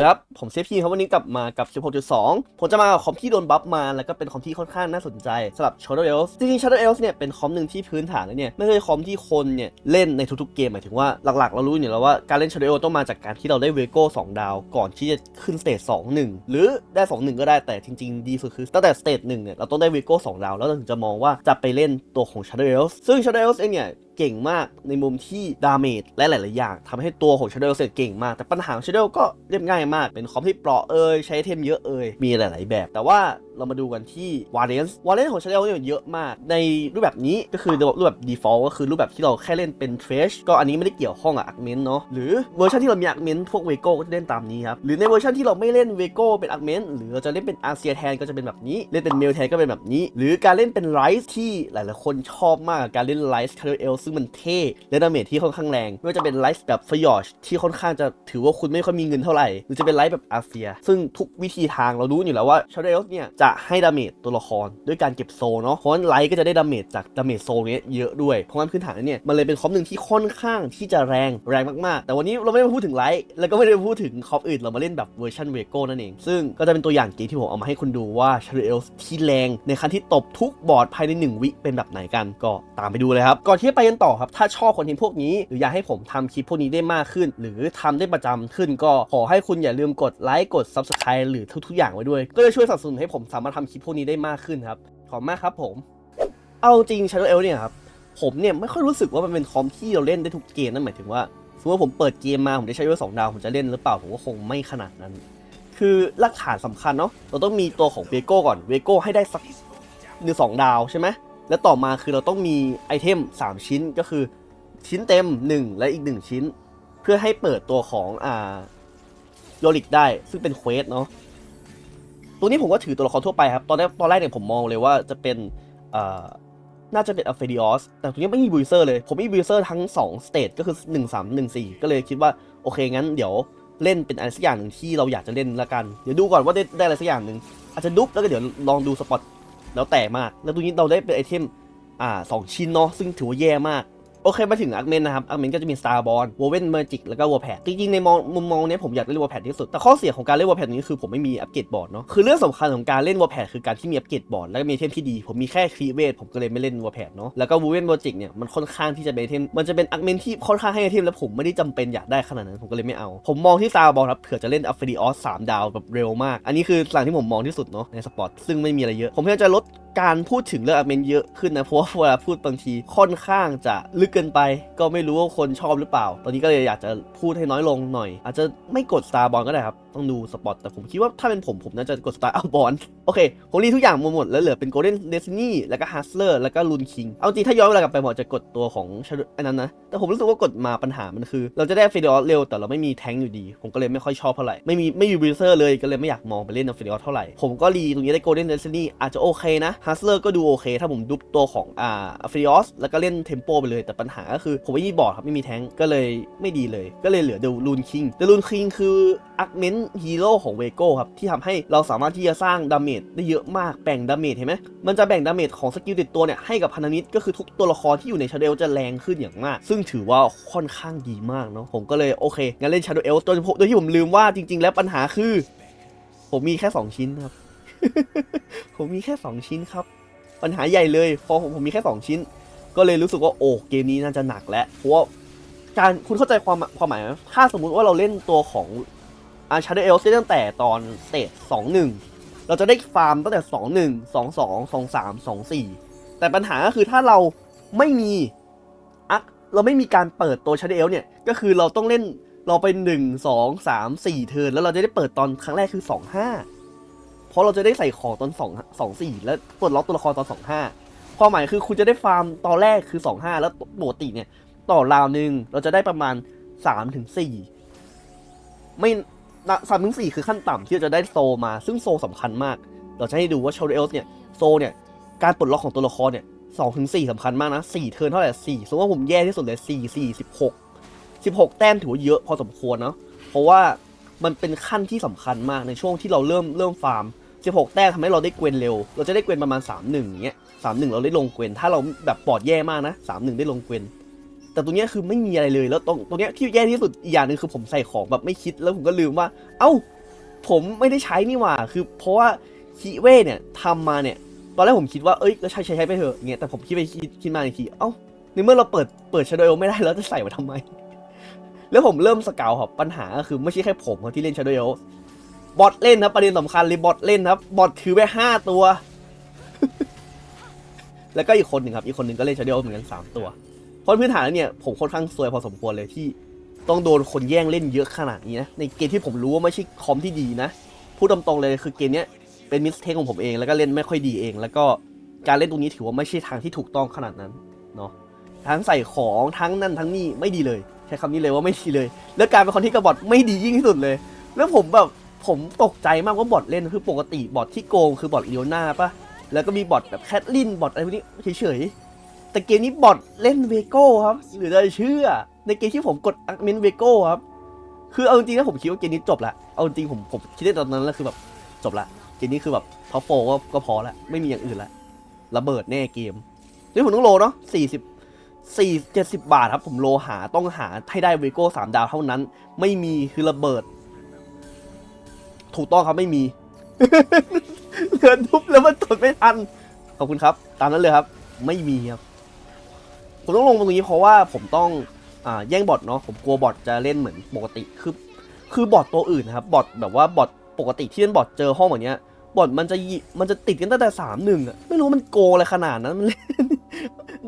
วัสดีครับ ผมเซฟพีครับวันนี้กลับมากับ 16.2 ผมจะมากับคอมที่โดนบัฟมา แล้วก็เป็นคอมที่ค่อนข้างน่าสนใจสำหรับ Shadow Elves จริงๆ Shadow Elves เนี่ยเป็นคอมหนึ่งที่พื้นฐานแล้วเนี่ย ไม่ใช่คอมที่คนเนี่ยเล่นในทุกๆเกมหมายถึงว่าหลักๆ เรารู้อยู่แล้วว่าการเล่น Shadow Elves ต้องมาจากการที่เราได้เวโก้2ดาวก่อนที่จะขึ้นสเตจ2 1 หรือได้ 2 1 ก็ได้แต่จริงๆ ดีสุดคือตั้งแต่สเตจ1เนี่ยเราต้องได้เวโก้2ดาวแล้วเราถึงจะมองว่าจะไปเล่นตัวของ Shadow Elves ซึ่ง Shadow Elves เองเนี่ย เก่งมากในมุมที่ดาเมจและหลาย ๆ อย่างทำให้ตัวของ Shadow เสร็จเก่งมาก แต่ปัญหาของ Shadow ก็เรียบง่ายมาก เป็นคอมที่เปราะเอ่ยใช้เทมเยอะเอ่ยมีหลาย ๆ แบบ แต่ว่าเรามาดูกันที่ v a r i a n c e v a r i a n c e ของ Shadow เนี่ยเยอะมาก ในรูปแบบนี้ก็คือรูปแบบ default ก็คือรูปแบบที่เราแค่เล่นเป็น Trash ก็อันนี้ไม่ได้เกี่ยวข้องกับ Augment เนาะหรือเวอร์ชันที่เรามี Augment พวก Vego ก็จะเล่นตามนี้ครับหรือในเวอร์ชันที่เราไม่เล่น Vego เป็น Augment หรือเราจะเล่นเป็น a r c e a แทนก็จะเป็นแบบนี้เล่นเป็น Mel แทนก็เป็นแบบนี้ หรือการเล่นเป็น Rise ที่หลาย ๆ คนชอบมากกับการเล่น Rise Shadow Elf ซึ่งมันเท่ และดาเมจที่ค่อนข้างแรงไม่ว่าจะเป็น Rise แบบฟยอชที่ค่อนข้างจะถือว่าคุณไม่ค่อยมีเงินเท่าไหร่ หรือจะเป็น Rise แบบอาเซีย ซึ่งทุกวิธีทางเรารู้อยู่แล้วว่า Shadow Elf เนี่ยจะให้ดาเมจตัวละครด้วยการเก็บโซเนาะเพราะฉะนั้นไลท์ก็จะได้ดาเมจจากดาเมจโซเนี้ยเยอะด้วยเพราะงั้นพื้นฐานเนี่ยมันเลยเป็นคอมหนึ่งที่ค่อนข้างที่จะแรงแรงมากๆ แต่วันนี้เราไม่ได้มาพูดถึงไลท์แล้วก็ไม่ได้พูดถึงคอมอื่นเรามาเล่นแบบเวอร์ชันเวโก้นั่นเองซึ่งก็จะเป็นตัวอย่างเกมที่ผมเอามาให้คุณดูว่า Shadow Elf ที่แรงในคันที่ตบทุกบอร์ดภายใน 1 วิเป็นแบบไหนกันก็ตามไปดูเลยครับก่อนที่ไปกันต่อครับ ถ้าชอบคอนเทนต์พวกนี้ หรืออยากให้ผมทำคลิปพวกนี้ได้มากขึ้น หรือทำได้ประจำขึ้น ก็ขอให้คุณอย่าลืมกดไลค์กด Subscribe หรือทุกๆอย่างไว้ด้วย ก็จะช่วยสนับสนุนให้ผมสามารถทำคลิปพวกนี้ได้มากขึ้นครับขอบคุณมากครับผม เอาจริง Shadow Elf เนี่ยครับผมเนี่ยไม่ค่อยรู้สึกว่ามันเป็นคอมที่เราเล่นได้ทุกเกมนั่นหมายถึงว่าสมมติว่าผมเปิดเกมมาผมได้ใช้ด้วยสองดาวผมจะเล่นหรือเปล่าผมก็คงไม่ขนาดนั้น คือหลักฐานสำคัญเนาะเราต้องมีตัวของเวโก้ก่อนเวโก้ให้ได้สักหนึ่งสองดาวใช่ไหม แล้วต่อมาคือเราต้องมีไอเทม 3 ชิ้นก็คือชิ้นเต็ม 1 และอีก 1 ชิ้น เพื่อให้เปิดตัวของอ่าโยลิกได้ซึ่งเป็นเควสเนาะตัวนี้ผมก็ถือตัวละครทั่วไปครับ ตอนแรกตอนแรกเนี่ยผมมองเลยว่าจะเป็นอ่าน่าจะเป็นอัลเฟดิออสแต่ตรงนี้ไม่มีบูเซอร์เลย ผมมีบูเซอร์ทั้ง2สเตจก็คือ 1 3 1 4 ก็เลยคิดว่าโอเคงั้นเดี๋ยวเล่นเป็นอะไรสักอย่างหนึ่งที่เราอยากจะเล่นละกัน เดี๋ยวดูก่อนว่าได้ได้อะไรสักอย่างหนึ่งอาจจะดุ๊บแล้วก็เดี๋ยวลองดูสปอต แล้วแต่มาก แล้วตรงนี้เราได้เป็นไอเทมอ่าสองชิ้นเนาะซึ่งถือว่าแย่มาก โอเคมาถึงอาร์เมนนะครับอาร์เมนก็จะมี Star b o r n w o v e n Magic แล้วก็ w a r p a d จริงๆในมองมุมมองเนี้ยผมอยากเล่น w a r p a d ที่สุด แต่ข้อเสียของการเล่น w a r p a d นี้คือผมไม่มีอัปเกรดบอร์ดเนาะคือเรื่องสำคัญของการเล่น w a r p a d คือการที่มีอัปเกรดบอร์ดแล้วก็มีเทมที่ดี ผมมีแค่ครีเวทผมก็เลยไม่เล่น w a r p a d เนาะแล้วก็ w o v e n Magic เนี่ยมันค่อนข้างที่จะเป็นเทมมันจะเป็นอาร์เมนที่ค่อนข้างให้ไอเทมแล้วผมไม่ได้จำเป็นอยากได้ขนาดนั้นผมก็เลยไม่เอา ผมมองที่ Star b o r n ครับเผื่อจะเล่นอัฟเฟ i ออสสามดาวแบบเร็วมาก อันนี้คือสิ่งที่ผมมองที่สุดเนาะในสปอร์ตซึ่งไม่มีอะไรเยอะผมพยายามจะลด การพูดถึงเรื่องอาร์เมนเยอะขึ้นนะเพราะว่าเวลาพูดบางทีค่อนข้างจะลึกเกินไป ก็ไม่รู้ว่าคนชอบหรือเปล่า ตอนนี้ก็เลยอยากจะพูดให้น้อยลงหน่อย อาจจะไม่กด Star b o r n ก็ได้ครับต้องดูสปอต แต่ผมคิดว่าถ้าเป็นผมผมน่าจะกด Star b o r n โอเค ผมรีทุกอย่างหมดแล้วเหลือเป็น Golden Destiny แล้วก็ Hustler แล้วก็ Rune King เอาจริงถ้าย้อนเวลากลับไปผมจะกดตัวของ Shadow อันนั้นนะ แต่ผมรู้สึกว่ากดมาปัญหามันคือ เราจะได้เฟเดอร์เร็วแต่เราไม่มีแทงอยู่ดี ผมก็เลยไม่ค่อยชอบเท่าไหร่ ไม่มีไม่มีบริเซอร์เลยก็เลยไม่อยากมองไปเล่นเฟเดอร์เท่าไหร่ ผมก็รีตรงนี้ได้ Golden Destiny อาจจะโอเคนะ Hustler ก็ดูโอเค ถ้าผมดุบตัวของอ่าเฟเดอร์แล้วก็เล่นเทมโปไปเลยแต่ปัญหาก็คือผมไม่มีบอร์ดครับไม่มีแทงก็เลยไม่ดีเลย ก็เลยเหลือเดลูนคิงเดลูนคิงคืออาร์เมนฮีโร่ของเวโก้ครับที่ทำให้เราสามารถที่จะสร้างดาเมจได้เยอะมากแบ่งดาเมจเห็นไหมมันจะแบ่งดาเมจของสกิลติดตัวเนี่ยให้กับพันธมิตรก็คือทุกตัวละครที่อยู่ในชาเดลจะแรงขึ้นอย่างมาก ซึ่งถือว่าค่อนข้างดีมากเนาะผมก็เลยโอเคงั้นเล่นชาเดลโดยเฉพาะโดยที่ผมลืมว่าจริง ๆ แล้วปัญหาคือ ผมมีแค่ 2 ชิ้นครับ ผมมีแค่ 2 ชิ้นครับ ปัญหาใหญ่เลยพอผมผมมีแค่ 2 ชิ้น ก็เลยรู้สึกว่าโอ้เกมนี้น่าจะหนักแล้วเพราะว่าการคุณเข้าใจความความหมายไหมถ้าสมมุติว่าเราเล่นตัวของ อาชาร์เดเอลซ์ตั้งแต่ตอนสเตจสองหนึ่งเราจะได้ฟาร์มตั้งแต่สองหนึ่งสองสองสองสามสองสี่แต่ปัญหาก็คือถ้าเราไม่มีอักเราไม่มีการเปิดตัวชาร์เดเอลเนี่ยก็คือเราต้องเล่นเราไปหนึ่งสองสามสี่เทิร์นแล้วเราจะได้เปิดตอนครั้งแรกคือสองห้าเพราะเราจะได้ใส่ของตอนสองสองสี่แล้วปลดล็อกตัวละครตอนสองห้าความหมายคือคุณจะได้ฟาร์มตอนแรกคือ25แล้วปกติเนี่ยต่อราวหนึ่งเราจะได้ประมาณ3-4ถึงไม่ สามถึงสี่คือขั้นต่ำที่เราจะได้โซมาซึ่งโซสำคัญมาก เราจะให้ดูว่าช a เอลส์เนี่ยโซเนี่ยการปลดล็อกของตัวละครเนี่ยสองถึงสี่สำคัญมากนะสี่เทิร์นเท่าไหร่สี่สมมติว่าผมแย่ที่สุดเลยสี่สี่สิบหกสิบหกแต้มถือว่าเยอะพอสมควรเนาะเพราะว่ามันเป็นขั้นที่สำคัญมากในช่วงที่เราเริ่มเริ่มฟาร์ม16แต้มทำให้เราได้เกวนเร็ว เราจะได้เกวนประมาณ3 1อย่างเงี้ย3 1เราได้ลงเกวนถ้าเราแบบปอดแย่มากนะ3 1ได้ลงเกวน แต่ตรงเนี้ยคือไม่มีอะไรเลยแล้วตรงตรงเนี้ยที่แย่ที่สุดอีกอย่างหนึ่งคือผมใส่ของแบบไม่คิดแล้วผมก็ลืมว่า เอ้า ผมไม่ได้ใช้นี่หว่า คือเพราะว่าคีเว่เนี่ยทำมาเนี่ย ตอนแรกผมคิดว่าเอ้ยก็ใช้ใช้ใช้ไปเถอะเงี้ยแต่ผมคิดไปคิดคิดมาอีกทีเอ้าในเมื่อเราเปิดเปิดชาโดว์ไม่ได้แล้วจะใส่มาทำไม แล้วผมเริ่มสเกาวครับปัญหาก็คือไม่ใช่แค่ผมครับที่เล่นชาโดว์บอทเล่นนะประเด็นสำคัญเลยบอทเล่นครับบอทถือไปห้าตัว แล้วก็อีกคนหนึ่งครับ อีกคนหนึ่งก็เล่นชาโดว์เหมือนกันสามตัว เพราะพื้นฐานแล้วเนี่ยผมค่อนข้างซวยพอสมควรเลยที่ต้องโดนคนแย่งเล่นเยอะขนาดนี้นะในเกมที่ผมรู้ว่าไม่ใช่คอมที่ดีนะพูดตรงๆเลยคือเกมเนี้ยเป็นมิสเทคของผมเองแล้วก็เล่นไม่ค่อยดีเอง แล้วก็การเล่นตรงนี้ถือว่าไม่ใช่ทางที่ถูกต้องขนาดนั้นเนาะทั้งใส่ของทั้งนั่นทั้งนี่ไม่ดีเลย ใช้คำนี้เลยว่าไม่ดีเลย แล้วการเป็นคนที่กระบอดไม่ดียิ่งที่สุดเลย แล้วผมแบบผมตกใจมากว่าบอทเล่นคือปกติบอทที่โกงคือบอทเลียวหน้าปะแล้วก็มีบอทแบบแคทลินบอทอะไรพวกนี้เฉยๆ แต่เกมนี้บอทเล่นเวโก้ครับ หรือจะเชื่อ ในเกมที่ผมกดอักเมนเวโก้ครับ คือเอาจริงนะผมคิดว่าเกมนี้จบละเอาจริงผมผมคิดได้ตอนนั้นแล้วคือแบบจบละเกมนี้คือแบบท็อปโฟก็ก็พอละไม่มีอย่างอื่นละระเบิดแน่เกมนี่ผมต้องโลเนาะสี่สิบสี่เจ็ดสิบบาทครับ ผมโลหาต้องหาให้ได้เวโก้สามดาวเท่านั้น ไม่มีคือระเบิด ถูกต้องครับไม่มีเลือนทุบแล้วมันตดไม่ทันขอบคุณครับ ตามนั้นเลยครับ ไม่มีครับ ผมต้องลงตรงนี้เพราะว่าผมต้องอ่าแย่งบอทเนาะผมกลัวบอทจะเล่นเหมือนปกติคือคือบอทตัวอื่นนะครับบอทแบบว่าบอทปกติที่เล่นบอทเจอห้องแบบเนี้ยบอทมันจะมันจะติดกันตั้งแต่สามหนึ่งอะไม่รู้มันโกอะไรขนาดนั้นมันเล่น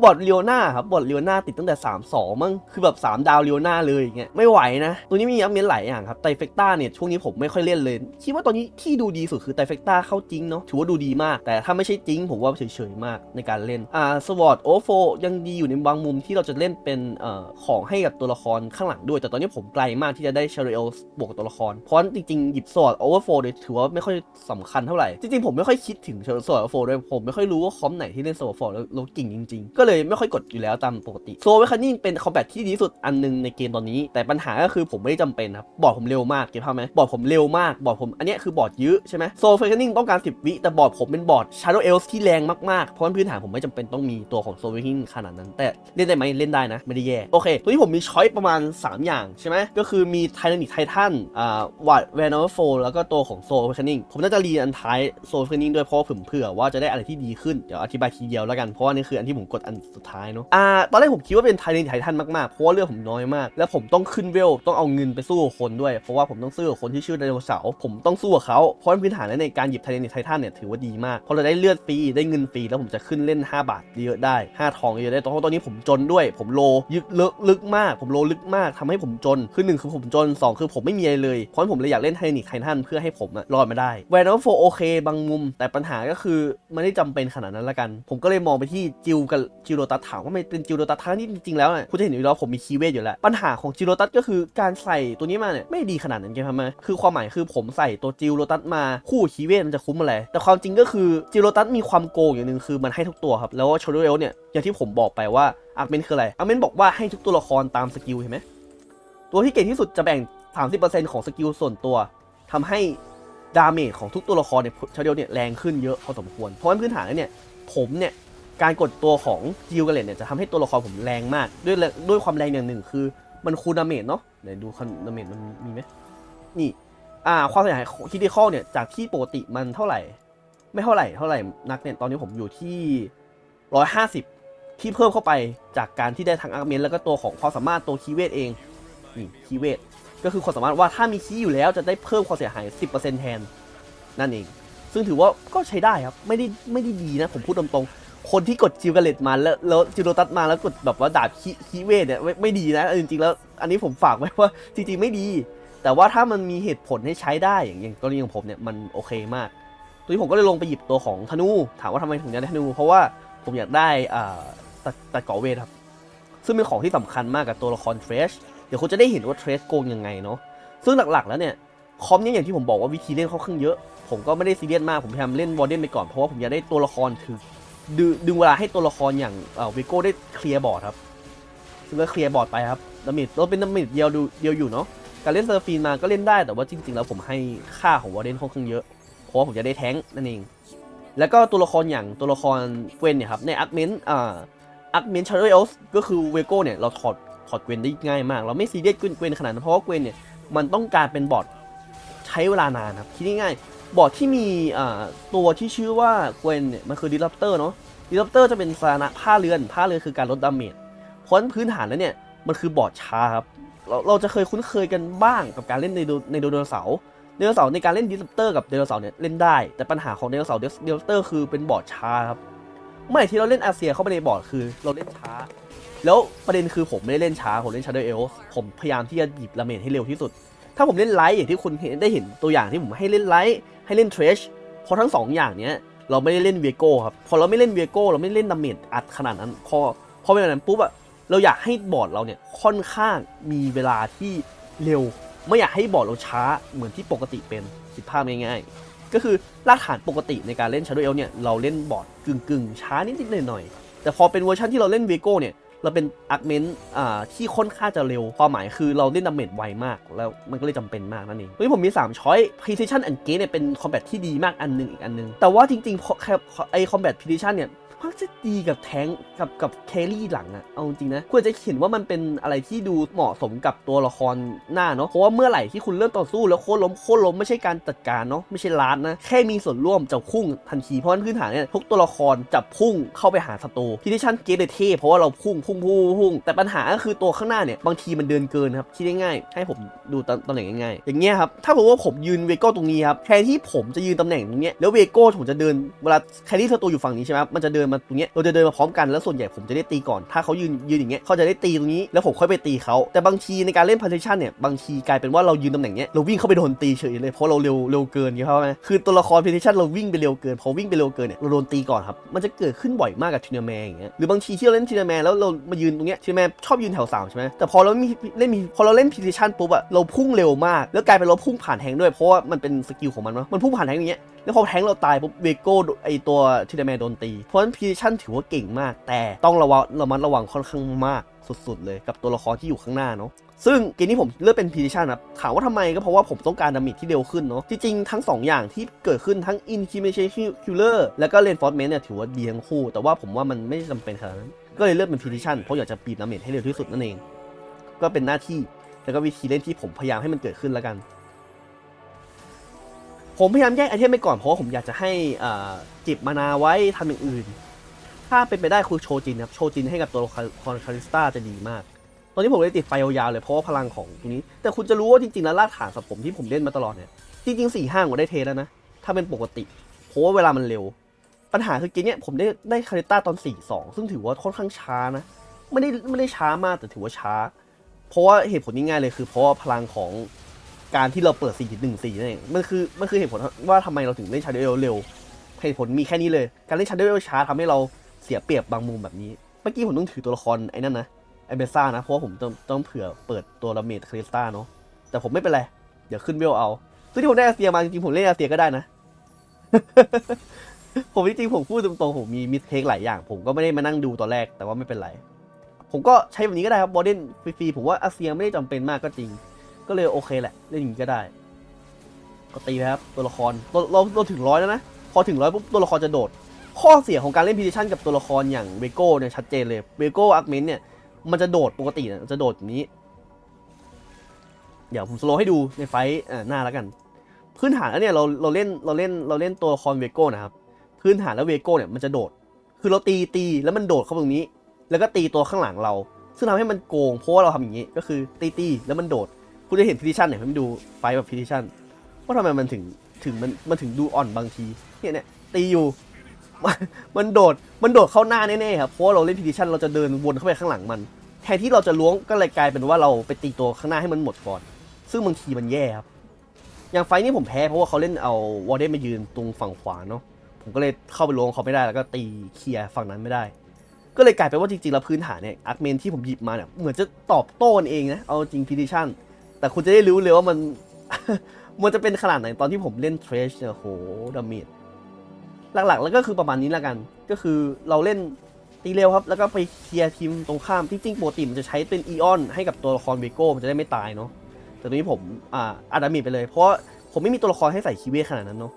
บอทเลียวหน้าครับบอทเลียวหน้าติดตั้งแต่ 3 2 มั้งคือแบบ 3 ดาวเลียวหน้าเลยอย่างเงี้ยไม่ไหวนะ ตัวนี้มีอัพเมนหลายอย่างครับไตเฟกต้าเนี่ยช่วงนี้ผมไม่ค่อยเล่นเลยคิดว่าตอนนี้ที่ดูดีสุดคือไตเฟกต้าเข้าจริงเนาะถือว่าดูดีมาก แต่ถ้าไม่ใช่จริงผมว่าเฉยๆมากในการเล่นอ่าสวอตโอโฟยังดีอยู่ในบางมุมที่เราจะเล่นเป็นเอ่อของให้กับตัวละครข้างหลังด้วย แต่ตอนนี้ผมไกลมากที่จะได้เชาริเอลบวกตัวละครเพราะจริงๆหยิบสวอตโอเวอร์โฟเลยถือว่าไม่ค่อยสำคัญเท่าไหร่จริงๆผมไม่ค่อยคิดถึงสวอตโอเวอร์โฟด้วยผมไม่ค่อยรู้ว่าคอมไหนที่เล่นสวอตโฟแล้วแล้วเก่งจริงๆ ก็เลยไม่ค่อยกดอยู่แล้วตามปกติโซเวคันนิ่งเป็นคอมแบทที่ดีสุดอันหนึงในเกมตอนนี้ แต่ปัญหาก็คือผมไม่ได้จำเป็นครับบอร์ดผมเร็วมากเก็บภาพไหมบอร์ดผมเร็วมากบอร์ดผมอันนี้คือบอร์ดยื้อใช่ไหมโซเวคันนิ่งต้องการ 10 วิแต่บอร์ดผมเป็นบอร์ด Shadow Elves ที่แรงมากๆเพราะว่าพื้นฐานผมไม่จำเป็นต้องมีตัวของโซเวคันนิ่งขนาดนั้น แต่เล่นได้ไหมเล่นได้นะ ไม่ได้แย่โอเคตัวนี้ผมมีช้อยประมาณ 3 อย่างใช่ไหมก็คือมีไททานิกไททันอ่าวัดแวนอร์โฟแล้วก็ตัวของโซเวคันนิ่งผมน่าจะรีอันท้ายโซเวคันนิ่งด้วยเพราะผมเผื่อว่าจะได้อะไรที่ดีขึ้นเดี๋ยวอธิบายทีเดียวแล้วกันเพราะว่านี่คืออันที่ผมกดอันสุดท้ายเนาะอ่าตอนแรกผมคิดว่าเป็นไทเทนไททันมากๆเพราะว่าเลือดผมน้อยมาก แล้วผมต้องขึ้นเวลต้องเอาเงินไปสู้กับคนด้วย เพราะว่าผมต้องสู้กับคนที่ชื่อไดโนเสาร์ผมต้องสู้กับเขาเพราะพื้นฐานในการหยิบไทเทนไททันเนี่ยถือว่าดีมากเพราะเราได้เลือดฟรีได้เงินฟรีแล้วผมจะขึ้นเล่น 5 บาทเยอะได้ 5 ทองเยอะได้เพราะตอนนี้ผมจนด้วย ผมโลยึกลึกลึกมาก ผมโลลึกมากทำให้ผมจนคือหนึ่งคือผมจนสองคือผมไม่มีอะไรเลยเพราะผมเลยอยากเล่นไทเทนไททันเพื่อให้ผมรอดมาได้แวนอโฟโอเคบางมุม แต่ปัญหาก็คือไม่ได้จำเป็นขนาดนั้นละกัน ผมก็เลยมองไปที่จิวกับจิโรตัสถามว่ามันเป็นจิโรตัสทั้งที่จริงๆแล้วเนี่ยคุณจะเห็นอยู่แล้วผมมีคีย์เวทอยู่แล้ว ปัญหาของจิโรตัสก็คือการใส่ตัวนี้มาเนี่ยไม่ดีขนาดนั้นใช่ไหมคือความหมายคือผมใส่ตัวจิโรตัสมาคู่คีย์เวทมันจะคุ้มอะไรแต่ความจริงก็คือจิโรตัสมีความโกงอย่างหนึ่งคือมันให้ทุกตัวครับแล้วโชโดเอลเนี่ยอย่างที่ผมบอกไปว่าอาร์เมนคืออะไรอาร์เมนบอกว่าให้ทุกตัวละครตามสกิลเห็นไหมตัวที่เก่งที่สุดจะแบ่ง 30%ของสกิลส่วนตัวทำให้ดาเมจของทุกตัวละครเนี่ยชาเดลเนี่ยแรงขึ้นเยอะพอสมควร เพราะว่าพื้นฐานแล้วเนี่ย ผมเนี่ย การกดตัวของจิวกันเลตเนี่ยจะทำให้ตัวละครผมแรงมาก ด้วยด้วยความแรงอย่างหนึ่งคือมันคูณดาเมจเนาะไหนดูคันดาเมจมันมีไหมนี่อ่าความเสียหายคิดิคอลเนี่ยจากที่ปกติมันเท่าไหร่ ไม่เท่าไหร่เท่าไหร่นักเนี่ยตอนนี้ผมอยู่ที่ร้อยห้าสิบที่เพิ่มเข้าไปจากการที่ได้ทั้งอาร์เมนแล้วก็ตัวของความสามารถตัวคีเวทเองนี่คีเวทก็คือความสามารถว่าถ้ามีคีอยู่แล้วจะได้เพิ่มความเสียหาย 10%แทนนั่นเอง ซึ่งถือว่าก็ใช้ได้ครับไม่ได้ไม่ได้ดีนะผมพูดตรงๆ คนที่กดจิวกาเลตมาแล้วแล้วจิโรตัสมาแล้วกดแบบว่าดาบคีคีย์เวทเนี่ยไม่ไม่ดีนะจริงๆแล้ว อันนี้ผมฝากไว้ว่าจริงๆไม่ดี แต่ว่าถ้ามันมีเหตุผลให้ใช้ได้อย่างอย่างกรณีของผมเนี่ยมันโอเคมากตัวนี้ผมก็เลยลงไปหยิบตัวของธนู ถามว่าทำไมถึงอยากได้ธนู เพราะว่าผมอยากได้อ่าตัดตัดเกาะเวทครับ ซึ่งเป็นของที่สำคัญมากกับตัวละครเทรชเดี๋ยวคุณจะได้เห็นว่าเทรชโกงยังไงเนาะซึ่งหลักๆแล้วเนี่ยคอมเนี่ยอย่างที่ผมบอกว่าวิธีเล่นเขาค่อนข้างเยอะ ผมก็ไม่ได้ซีเรียสมาก ผมพยายามเล่นวอร์เดนไปก่อน เพราะว่าผมอยากได้ตัวละครคือ ดึดึงเวลาให้ตัวละครอย่างเอ่อวิโก้ได้เคลียร์บอร์ดครับ ซึ่งก็เคลียร์บอร์ดไปครับดาเมจเราเป็นดาเมจเดียวดูเดียวอยู่เนาะการเล่นเซอร์ฟีนมาก็เล่นได้แต่ว่าจริง ๆ แล้วผมให้ค่าของวอร์เดนค่อนข้างเยอะ เพราะว่าผมจะได้แท้งนั่นเอง แล้วก็ตัวละครอย่างตัวละครเฟนเนี่ยครับ ในอาร์เมนอ่าอาร์เมนชาร์ลเอลส์ก็คือเวโก้เนี่ยเราถอดถอดเกวนได้ง่ายมาก เราไม่ซีเรียสเกวนเกวนขนาดนั้นเพราะว่าเกวนเนี่ยมันต้องการเป็นบอร์ดใช้เวลานานครับคิดง่ายๆ บอร์ดที่มีตัวที่ชื่อว่าเกวนเนี่ยมันคือดิส r ั p เตอร์เนาะดิส r ั p เตอร์จะเป็นสาระผ้าเรือนผ้าเรือนคือการลดดาเมจเพราะฉะนั้นพื้นฐานแล้วเนี่ยมันคือบอร์ดช้าครับเราเราจะเคยคุ้นเคยกันบ้างกับการเล่นในในโดโดเสาร์เดลเสาร์ในการเล่นดิสเตอร์กับเดลเสาร์เนี่ยเล่นได้ แต่ปัญหาของเดลเสาร์เดลเตอร์คือเป็นบอร์ดช้าครับเมื่อไหร่ที่เราเล่นอาเซียเข้าไปในบอร์ดคือเราเล่นช้า แล้วประเด็นคือผมไม่ได้เล่นช้าผมเล่นชาร์เดเอลผมพยายามที่จะหยิบลาเมนให้เร็วที่สุด ถ้าผมเล่นไลท์อย่างที่คุณได้เห็นตัวอย่างที่ผมให้เล่นไลท์ ให้เล่นเทรชเพราะทั้งสองอย่างเนี้ยเราไม่ได้เล่นเวโก้ครับ พอเราไม่เล่นเวโก้เราไม่เล่นดาเมจอัดขนาดนั้น พอพอเป็นแบบนั้นปุ๊บอะเราอยากให้บอร์ดเราเนี่ยค่อนข้างมีเวลาที่เร็ว ไม่อยากให้บอร์ดเราช้าเหมือนที่ปกติเป็นคิดภาพง่ายๆ ก็คือรากฐานปกติในการเล่น Shadow Elf เนี่ยเราเล่นบอร์ดกึ่งๆ ช้านิดๆหน่อยๆแต่พอเป็นเวอร์ชันที่เราเล่นเวโก้เนี่ย เราเป็นอาร์เมนอ่าที่ค่อนข้างจะเร็วความหมายคือเราเล่นดาเมจไวมาก แล้วมันก็เลยจำเป็นมากนั่นเองวันนี้ผมมี 3 ช้อย Precision and Gate เนี่ยเป็นคอมแบทที่ดีมากอันหนึงอีกอันหนึง แต่ว่าจริงๆพอแค่ไอคอมแบท Precision เนี่ย มักจะดีกับแทงกับกับแคลรี่หลังอะเอาจริงนะควรจะเห็นว่ามันเป็นอะไรที่ดูเหมาะสมกับตัวละครหน้าเนาะเพราะว่าเมื่อไหร่ที่คุณเริ่มต่อสู้แล้วโค่นล้มโค่นล้มไม่ใช่การจัดการเนาะไม่ใช่ลาดนะแค่มีส่วนร่วมจะพุ่งทันทีเพราะพื้นฐานเนี่ยทุกตัวละครจะพุ่งเข้าไปหาศัตรูพิทิชันเกตเท่เพราะว่าเราพุ่งพุ่งพุ่งพุ่งแต่ปัญหาก็คือตัวข้างหน้าเนี่ยบางทีมันเดินเกินครับคิดง่ายๆให้ผมดูตำแหน่งง่ายๆอย่างเงี้ยครับถ้าผมว่าผมยืนเวโก้ตรงนี้ครับแทนที่ผมจะยืนตำแหน่งตรงเนี้ยแล้วเวโก้ผมจะเดินเวลาแครี่ศัตรูอยู่ฝั่งนี้ใช่ไหมมันจะเดินมาตรงเนี้ยเราจะเดินมาพร้อมกันแล้วส่วนใหญ่ผมจะได้ตีก่อน ถ้าเขายืนยืนอย่างเงี้ยเขาจะได้ตีตรงนี้แล้วผมค่อยไปตีเขาแต่บางทีในการเล่น position เนี่ยบางทีกลายเป็นว่าเรายืนตำแหน่งเนี้ยเราวิ่งเข้าไปโดนตีเฉยเลยเพราะเราเร็วเร็วเกินเข้าไหมคือตัวละคร position เราวิ่งไปเร็วเกินพอวิ่งไปเร็วเกินเนี่ยเราโดนตีก่อนครับมันจะเกิดขึ้นบ่อยมากกับทีนาแมอย่างเงี้ยหรือบางทีที่เราเล่นทีนาแมแล้วเรามายืนตรงเนี้ยทีนาแมชอบยืนแถวสามใช่ไหมแต่พอเรามีเล่นมีพอเราเล่น position ปุ๊บอะเราพุ่งเร็วมาก แล้วกลายเป็นเราพุ่งผ่านแทงด้วยเพราะว่ามันเป็นสกิลของมันเนาะมันพุ่งผ่านแทงอย่างเงี้ย แล้วพอแทงเราตายปุ๊บเวโก้ไอตัวทีเดแมนโดนตี เพราะฉะนั้นพีชั่นถือว่าเก่งมาก แต่ต้องระวังระมัดระวังค่อนข้างมากสุดๆเลยกับตัวละครที่อยู่ข้างหน้าเนาะซึ่งเกมนี้ผมเลือกเป็นพีดิชันครับถามว่าทำไมก็เพราะว่าผมต้องการดาเมจที่เร็วขึ้นเนาะจริงๆทั้ง 2 อย่างที่เกิดขึ้นทั้ง Intimidation Killer แล้วก็ Reinforcement เนี่ยถือว่าดีทั้งคู่ แต่ว่าผมว่ามันไม่จำเป็นขนาดนั้น ก็เลยเลือกเป็นพีดิชันเพราะอยากจะปีบดาเมจให้เร็วที่สุดนั่นเอง ก็เป็นหน้าที่แล้วก็วิธีเล่นที่ผมพยายามให้มันเกิดขึ้นแล้วกัน ผมพยายามแยกไอเทมไปก่อนเพราะว่าผมอยากจะให้จิบมานาไว้ทำอย่างอื่น ถ้าเป็นไปได้คือโชจินครับ โชจินให้กับตัวละครคาริสตาจะดีมาก ตอนนี้ผมเลยติดไฟยาวๆเลยเพราะว่าพลังของตรงนี้ แต่คุณจะรู้ว่าจริงๆแล้วรากฐานสำหรับผมที่ผมเล่นมาตลอดเนี่ย จริงๆสี่ห้างผมได้เทแล้วนะ ถ้าเป็นปกติ เพราะว่าเวลามันเร็ว ปัญหาคือเกมเนี้ยผมได้ได้คาริสตาตอน4 2ซึ่งถือว่าค่อนข้างช้านะไม่ได้ไม่ได้ช้ามากแต่ถือว่าช้า เพราะว่าเหตุผลง่ายๆเลยคือ เพราะว่าพลังของ การที่เราเปิด 4.14นั่นเองมันคือมันคือเหตุผลว่าทำไมเราถึงเล่นชาร์เดลเร็วเหตุผลมีแค่นี้เลย การเล่นชาร์เดลช้าทำให้เราเสียเปรียบบางมุมแบบนี้ เมื่อกี้ผมต้องถือตัวละครไอ้นั่นนะไอเบซ่านะ เพราะว่าผมต้องต้องเผื่อเปิดตัวลาเมดคริสตาเนาะแต่ผมไม่เป็นไร เดี๋ยวขึ้นเวลเอาซึ่งที่ผมได้อาเซียมาจริงๆผมเล่นอาเซียก็ได้นะ ผมจริงๆผมพูดตรงๆผมมีมิสเทคหลายอย่าง ผมก็ไม่ได้มานั่งดูตอนแรกแต่ว่าไม่เป็นไร ผมก็ใช้แบบนี้ก็ได้ครับบอเดนฟรีๆผมว่าอาเซียไม่ได้จำเป็นมากก็จริง ก็เลยโอเคแหละ เล่นอย่างนี้ก็ได้ ก็ตีไปครับ ตัวละครเราเราเราถึงร้อยแล้วนะ พอถึงร้อยปุ๊บตัวละครจะโดด ข้อเสียของการเล่นพิ i ชันกับตัวละครอย่างเวโก้เนี่ยชัดเจนเลยเวโก้อาร์เมนเนี่ยมันจะโดดปกตินี่จะโดดอย่างนี้ เดี๋ยวผมสโลให้ดูในไฟท์หน้าแล้วกัน พื้นฐานแล้วเนี่ยเราเราเล่นเราเล่นเราเล่นตัวละครเวโก้นะครับ พื้นฐานแล้วเวโก้เนี่ยมันจะโดด คือเราตีตีแล้วมันโดดเข้าตรงนี้ แล้วก็ตีตัวข้างหลังเรา ซึ่งทำให้มันโกงเพราะว่าเราทำอย่างนี้ ก็คือตีตีแล้วมันโดด คุณจะเห็นพิ i ชันเนี่ยให้มันดูไฟแบบพิ i ชันว่าทำไมมันถึงถึงมันมันถึงดูอ่อนบางทีเนี่ยเนี่ยตีอยู่มันมันโดดมันโดดเข้าหน้าแน่ๆครับเพราะเราเล่นพิ i ชันเราจะเดินวนเข้าไปข้างหลังมันแทนที่เราจะล้วงก็เลยกลายเป็นว่าเราไปตีตัวข้างหน้าให้มันหมดก่อน ซึ่งบางทีมันแย่ครับ อย่างไฟนี้ผมแพ้เพราะว่าเขาเล่นเอาวอร์เดนมายืนตรงฝั่งขวาเนาะผมก็เลยเข้าไปล้วงเขาไม่ได้แล้วก็ตีเคลียร์ฝั่งนั้นไม่ได้ ก็เลยกลายเป็นว่าจริงๆแล้วพื้นฐานเนี่ยอาร์เมนที่ผมหยิบมาเนี่ยเหมือนจะตอบโต้นเองนะเอาจริงพิ i ชัน แต่คุณจะได้รู้เลยว่ามัน มันจะเป็นขนาดไหนตอนที่ผมเล่นเทรชเนี่ยโหดาเมจหลักๆ แล้วก็คือประมาณนี้แล้วกัน ก็คือเราเล่นตีเร็วครับ แล้วก็ไปเคลียร์ทีมตรงข้ามจริงๆปกติมันจะใช้เป็นอีออนให้กับตัวละครเบโก้มันจะได้ไม่ตายเนาะแต่ตรงนี้ผมอ่าอาดามิไปเลย เพราะผมไม่มีตัวละครให้ใส่คีเวขนาดนั้นเนาะ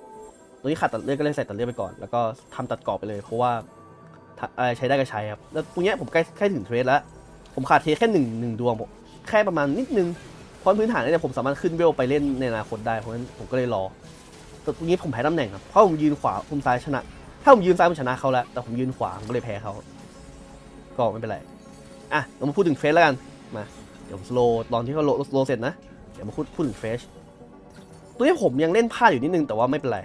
ตรงนี้ขาดตัดเลือดก็เลยใส่ตัดเลือดไปก่อน แล้วก็ทำตัดกรอบไปเลย เพราะว่าใช้ได้ก็ใช้ครับ แล้วตรงเนี้ยผมใกล้ใกล้ถึงเทรดแล้ว ผมขาดเทรดแค่หนึ่งหนึ่งดวงแค่ประมาณนิดนึง ราะพื้นฐานเนี่ยผมสามารถขึ้นเวลไปเล่นในอนาคตได้เพราะฉะนั้นผมก็เลยรอแต่ตรงนี้ผมแพ้ตำแหน่งครับเพราะผมยืนขวาผมซ้ายชนะ ถ้าผมยืนซ้ายผมชนะเขาแล้วแต่ผมยืนขวาผมก็เลยแพ้เขาก็ไม่เป็นไรอะเรามาพูดถึงเฟสแล้วกันมาเดี๋ยวผมสโลตอนที่เขาโลโลเสร็จนะเดี๋ยวมาพูดพูดถึงเฟสตัวนี้ผมยังเล่นพลาดอยู่นิดนึงแต่ว่าไม่เป็นไร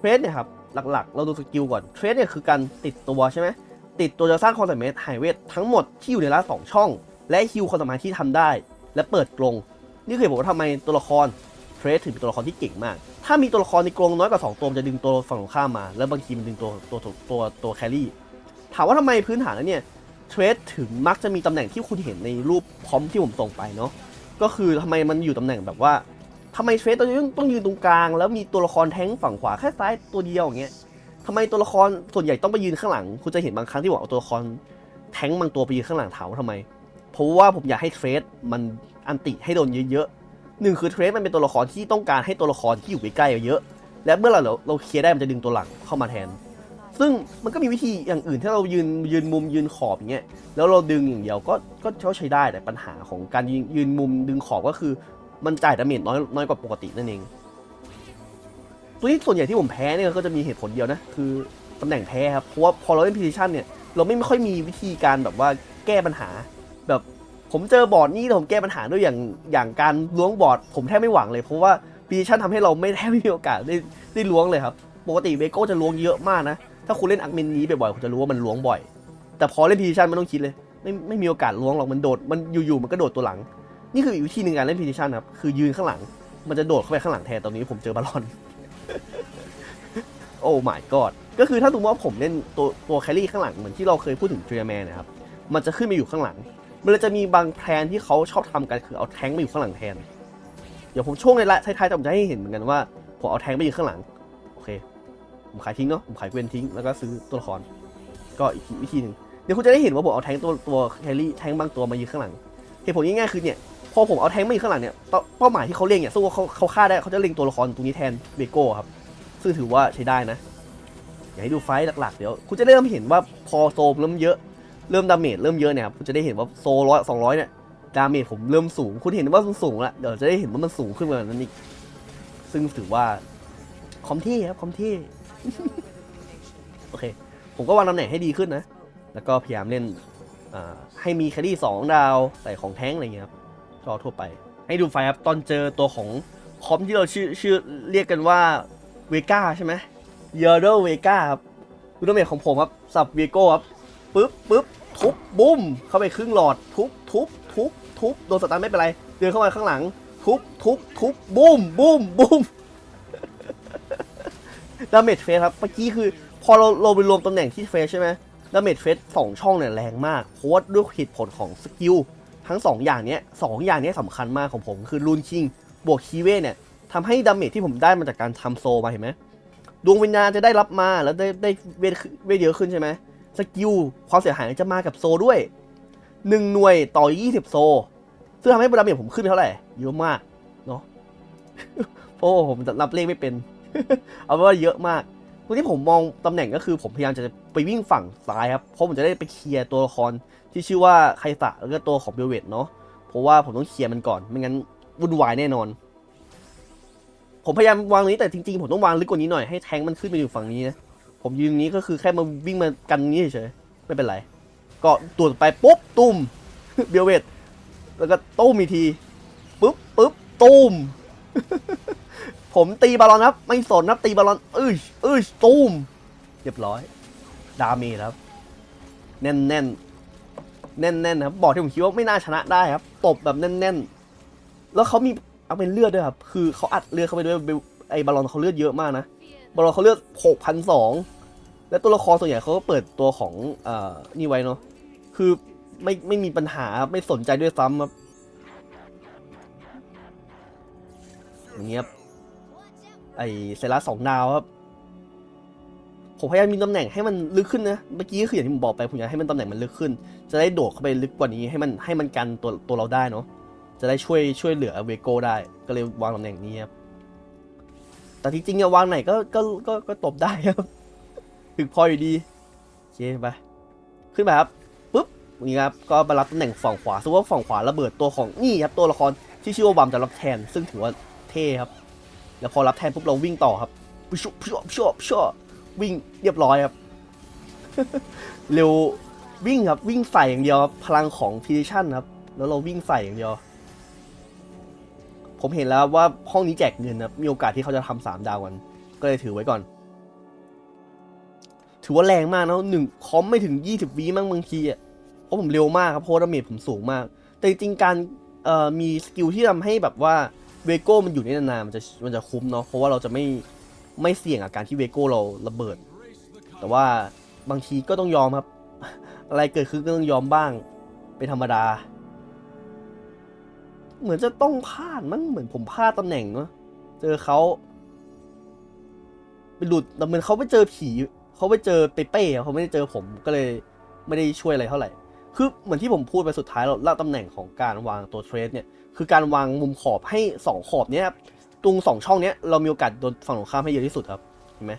เฟสเนี่ยครับหลักๆ เราดูสกิลก่อนเฟสเนี่ยคือการติดตัวใช่ไหมติดตัวจะสร้างคอนเซปต์เมทไฮเวททั้งหมดที่อยู่ในร้านสองช่อง และฮิวความสามารถที่ทำได้ และเปิดกรง นี่คือเหตุผลว่าทำไมตัวละครเฟรสถึงเป็นตัวละครที่เก่งมาก ถ้ามีตัวละครในกรงน้อยกว่า 2 ตัวจะดึงตัวฝั่งตรงข้ามมา แล้วบางทีมันดึงตัวตัวตัวตัวแครี่ ถามว่าทำไมพื้นฐานแล้วเนี่ยเทรดถึงมักจะมีตำแหน่งที่คุณเห็นในรูปพร้อมที่ผมส่งไปเนาะ ก็คือทำไมมันอยู่ตำแหน่งแบบว่าทำไมเทรดต้องต้องยืนตรงกลาง แล้วมีตัวละครแท้งฝั่งขวาแค่ซ้ายตัวเดียวอย่างเงี้ยทำไมตัวละครส่วนใหญ่ต้องไปยืนข้างหลัง คุณจะเห็นบางครั้งที่บอกเอาตัวละครแท้งบางตัวไปยืนข้างหลังถามว่าทำไม เพราะว่าผมอยากให้เทรดมันอันติให้โดนเยอะๆหนึ่งคือเทรดมันเป็นตัวละครที่ต้องการให้ตัวละครที่อยู่ใกล้ๆเยอะ และเมื่อเราเราเคลียร์ได้มันจะดึงตัวหลังเข้ามาแทน ซึ่งมันก็มีวิธีอย่างอื่นที่เรายืนยืนมุมยืนขอบอย่างเงี้ยแล้วเราดึงอย่างเดียวก็ก็ใช้ได้แต่ปัญหาของการยืนยืนมุมดึงขอบก็คือมันจ่ายดาเมจน้อยน้อยกว่าปกตินั่นเองตัวนี้ส่วนใหญ่ที่ผมแพ้เนี่ยก็จะมีเหตุผลเดียวนะคือตำแหน่งแพ้ครับเพราะว่าพอเราเล่น position เนี่ยเราไม่ค่อยมีวิธีการแบบว่าแก้ปัญหา แบบผมเจอบอร์ดนี่แต่ผมแก้ปัญหาด้วยอย่างอย่างการล้วงบอร์ด ผมแทบไม่หวังเลยเพราะว่า position ทำให้เราไม่แทบไม่มีโอกาสได้ได้ล้วงเลยครับ ปกติเบโก้จะล้วงเยอะมากนะ ถ้าคุณเล่นอักเมนนี้บ่อยๆคุณจะรู้ว่ามันล้วงบ่อย แต่พอเล่น position ไม่ต้องคิดเลย ไม่ไม่มีโอกาสล้วงหรอกมันโดดมันอยู่ๆมันก็โดดตัวหลัง นี่คืออีกวิธีหนึ่งการเล่น position ครับคือยืนข้างหลัง มันจะโดดเข้าไปข้างหลังแทนตอนนี้ผมเจอบอลลอนโอ้ my god ก็คือถ้าสมมติว่าผมเล่นตัวตัวแครี่ข้างหลังเหมือนที่เราเคยพูดถึงเทรียแมนนะครับมันจะขึ้นมาอยู่ข้างหลัง มันเลยจะมีบางแพลนที่เขาชอบทำกันคือเอาแทงค์มาอยู่ข้างหลังแทน เดี๋ยวผมช่วงในละท้ายๆจะผมจะให้เห็นเหมือนกันว่าผมเอาแทงค์ไปอยู่ข้างหลัง โอเค ผมขายทิ้งเนาะ ผมขายเกวนทิ้ง แล้วก็ซื้อตัวละคร ก็อีกวิธีหนึ่งเดี๋ยวคุณจะได้เห็นว่าผมเอาแทงค์ตัวตัวแครี่แทงค์บางตัวมายืนข้างหลัง เหตุผลง่ายๆคือเนี่ยพอผมเอาแทงค์มาอยู่ข้างหลังเนี่ยเป้าเป้าหมายที่เขาเล็งเนี่ยสู้ว่าเขาเขาฆ่าได้เขาจะเล็งตัวละครตรงนี้แทนเบโก้ครับ ซึ่งถือว่าใช้ได้นะ อยากให้ดูไฟหลักๆ เดี๋ยว คุณจะได้เริ่มเห็นว่าพอโซเริ่มเยอะ เริ่มดาเมจเริ่มเยอะเนี่ยครับคุณจะได้เห็นว่าโซร้อยสองร้อยเนี่ยดาเมจผมเริ่มสูง คุณเห็นว่ามันสูงล้วเดี๋ยวจะได้เห็นว่ามันสูงขึ้นกว่านั้นอีกซึ่งถือว่าคอมเท่ครับคอมเท่โอเค ผมก็วางตำแหน่งให้ดีขึ้นนะ แล้วก็พยายามเล่นให้มีแครี่สองดาวใส่ของแท้งอะไรเงี้ยครับก็ทั่วไป ให้ดูไฟครับตอนเจอตัวของคอมที่เราชื่อชื่อเรียกกันว่าเวก้าใช่ไหมเยอร์โดเวก้าครับดูดาเมจของผมครับสับเวโก้ครับ ปึ๊บปึ๊บทุบบุ้ม เข้าไปครึ่งหลอด ทุบทุบทุบทุบโดนสตาร์ทไม่เป็นไร เดินเข้ามาข้างหลัง ทุบทุบทุบบุ้มบุ้มบุ้มดาเมจเฟสครับเมื่อกี้คือ พอเราเราไปรวมตำแหน่งที่เฟสใช่ไหมดาเมจเฟสสองช่องเนี่ยแรงมากเพราะว่าด้วยเหตุผลของสกิลทั้งสองอย่างเนี้ยสองอย่างเนี้ยสำคัญมากของผมคือรูนคิงบวกคีเว่เนี่ยทำให้ดาเมจที่ผมได้มาจากการทำโซมาเห็นไหมดวงวิญญาณจะได้รับมาแล้วได้ได้เวทเวทเยอะขึ้นใช่ไหม สกิลความเสียหายจะมากับโซด้วยหนึ่งหน่วยต่อ 20 โซ ซึ่งทำให้ดาเมจผมขึ้นเท่าไหร่เยอะมากเนาะเพราะว่าผมนับเลขไม่เป็น เอาเป็นว่าเยอะมากตรงที่ผมมองตำแหน่งก็คือผมพยายามจะไปวิ่งฝั่งซ้ายครับ เพราะผมจะได้ไปเคลียร์ตัวละครที่ชื่อว่าไคสะแล้วก็ตัวของเบลเวตเนาะ เพราะว่าผมต้องเคลียร์มันก่อน ไม่งั้นวุ่นวายแน่นอน ผมพยายามวางนี้แต่จริงๆ ผมต้องวางลึกกว่านี้หน่อยให้แทงมันขึ้นไปอยู่ฝั่งนี้นะ ผมยืนตรงนี้ก็คือแค่มาวิ่งมากันนี้เฉยๆไม่เป็นไรก็ตรวจไปปุ๊บตุ้มเบลเวตแล้วก็ตุ้มอีกทีปุ๊บปุ๊บตุ้มผมตีบอลอนครับ ไม่สนครับตีบอลอนเอ้ยเอ้ยตูมเรียบร้อย ดามจครับ แน่นแน่นแน่นแน่นครับบอกที่ผมคิดว่าไม่น่าชนะได้ครับตบแบบแน่นแน่นแล้วเขามีเอาเป็นเลือดด้วยครับ คือเขาอัดเลือดเข้าไปด้วยไอ้บอลลอนเขาเลือดเยอะมากนะบอลลอนเขาเลือดหกพันสอง และตัวละครส่วนใหญ่เขาก็เปิดตัวของเอ่อนี่ไว้เนาะคือไม่ไม่มีปัญหาไม่สนใจด้วยซ้ำครับอย่างเงี้ยบไอเซรัสสองดาวครับผมพยายามมีตำแหน่งให้มันลึกขึ้นนะ เมื่อกี้ก็คืออย่างที่ผมบอกไปผมอยากให้มันตำแหน่งมันลึกขึ้น จะได้โดดเข้าไปลึกกว่านี้ให้มันให้มันกันตัวตัวเราได้เนาะ จะได้ช่วยช่วยเหลือเวโก้ได้ ก็เลยวางตำแหน่งนี้ครับ แต่ที่จริงๆอะวางไหนก็ก็ก็ก็ตบได้ครับ ถึงพออยู่ดีโอเคไปขึ้นไปครับปุ๊บนี่ครับก็มารับตำแหน่งฝั่งขวาซึ่งว่าฝั่งขวาระเบิดตัวของนี่ครับตัวละครที่ชื่อว่าวัมจะรับแทน ซึ่งถือว่าเท่ครับ แล้วพอรับแทนปุ๊บเราวิ่งต่อครับพิชุพิชุพิชุพิชุวิ่งเรียบร้อยครับ เร็ววิ่งครับวิ่งใส่อย่างเดียวพลังของพีดิชันครับ แล้วเราวิ่งใส่อย่างเดียว ผมเห็นแล้วว่าห้องนี้แจกเงินนะมีโอกาสที่เขาจะทำสามดาวกัน ก็เลยถือไว้ก่อน ถือว่าแรงมากนะหนึ่งคอมไม่ถึงยี่สิบวิมั้งบางทีอะเพราะผมเร็วมากครับเพราะดาเมจผมสูงมาก แต่จริงการมีสกิลที่ทำให้แบบว่าเวโก้มันอยู่ได้นานๆมันจะมันจะคุ้มเนาะเพราะว่าเราจะไม่ไม่เสี่ยงกับการที่เวโก้เราระเบิด แต่ว่าบางทีก็ต้องยอมครับ อะไรเกิดขึ้นก็ต้องยอมบ้าง เป็นธรรมดา เหมือนจะต้องพลาดมั้งเหมือนผมพลาดตำแหน่งเนาะเจอเขาไปหลุดแต่เหมือนเขาไปเจอผี เขาไปเจอเปเป้เขาไม่ได้เจอผมก็เลยไม่ได้ช่วยอะไรเท่าไหร่ คือเหมือนที่ผมพูดไปสุดท้ายเราเล่าตำแหน่งของการวางตัวเทรดเนี่ยคือการวางมุมขอบให้สองขอบเนี้ยตรงสองช่องเนี้ยเรามีโอกาสโดนฝั่งตรงข้ามให้เยอะที่สุดครับเห็นไหม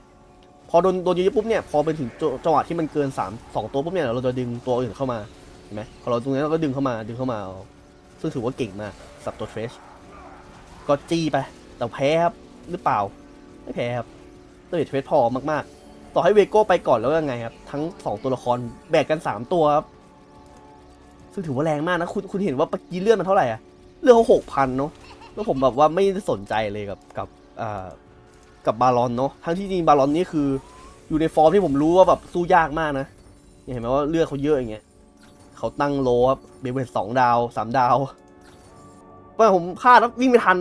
พอโดนโดนเยอะปุ๊บเนี่ยพอไปถึงจังหวะที่มันเกินสามสองตัวปุ๊บเนี่ยเราจะดึงตัวอื่นเข้ามาเห็นไหมพอเราตรงนี้เราก็ดึงเข้ามาดึงเข้ามาซึ่งถือว่าเก่งมากสับตัวเทรชก็จี้ไปแต่แพ้ครับหรือเปล่าไม่แพ้ครับตัวเทรชพอมากๆ ต่อให้เวโก้ไปก่อนแล้วยังไงครับ ทั้งสองตัวละครแบกกันสามตัวครับ ซึ่งถือว่าแรงมากนะ คุณคุณเห็นว่าเมื่อกี้เลื่อนมันเท่าไหร่อะเลื่อนเขาหกพันเนาะแล้วผมแบบว่าไม่สนใจเลยกับกับอ่ากับบาลอนเนาะทั้งที่จริงบาลอนนี่คือ อยู่ในฟอร์มที่ผมรู้ว่าแบบสู้ยากมากนะเห็นไหมว่าเลือดเขาเยอะอย่างเงี้ยเขาตั้งโลครับเบเบสองดาวสามดาวว่าผมพลาดแล้ววิ่งไม่ทัน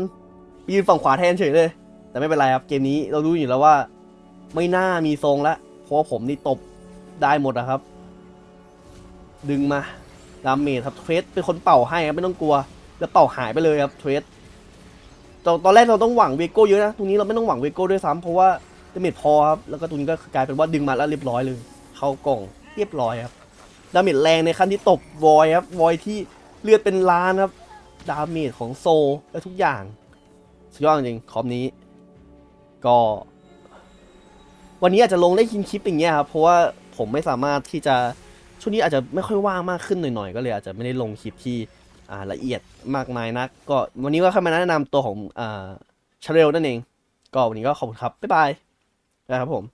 ยืนฝั่งขวาแทนเฉยเลย แต่ไม่เป็นไรครับเกมนี้เรารู้อยู่แล้วว่า ไม่น่ามีทรงละเพราะผมนี่ตบได้หมดอะครับ ดึงมาดาเมจครับเทรดเป็นคนเป่าให้ครับไม่ต้องกลัว แล้วเป่าหายไปเลยครับเทรดตอนแรกเราต้องหวังเวโก้เยอะนะตรงนี้เราไม่ต้องหวังเวโก้ด้วยซ้ำเพราะว่าดาเมจพอครับแล้วก็ตรงนี้ก็กลายเป็นว่าดึงมาแล้วเรียบร้อยเลย เข้ากล่องเรียบร้อยครับดาเมจแรงในขั้นที่ตบวอยครับวอยที่เลือดเป็นล้านครับดาเมจของโซและทุกอย่างสุดยอดจริงคอมนี้ ก็ วันนี้อาจจะลงได้คินคลิปอย่างเงี้ยครับเพราะว่าผมไม่สามารถที่จะช่วงนี้อาจจะไม่ค่อยว่างมากขึ้นหน่อยๆก็เลย อาจจะไม่ได้ลงคลิปที่อ่าละเอียดมากมายนัก ก็วันนี้ก็แค่มาแนะนำตัวของอ่าชาเรลนั่นเอง ก็วันนี้ก็ขอบคุณครับบ๊ายบายนะครับผม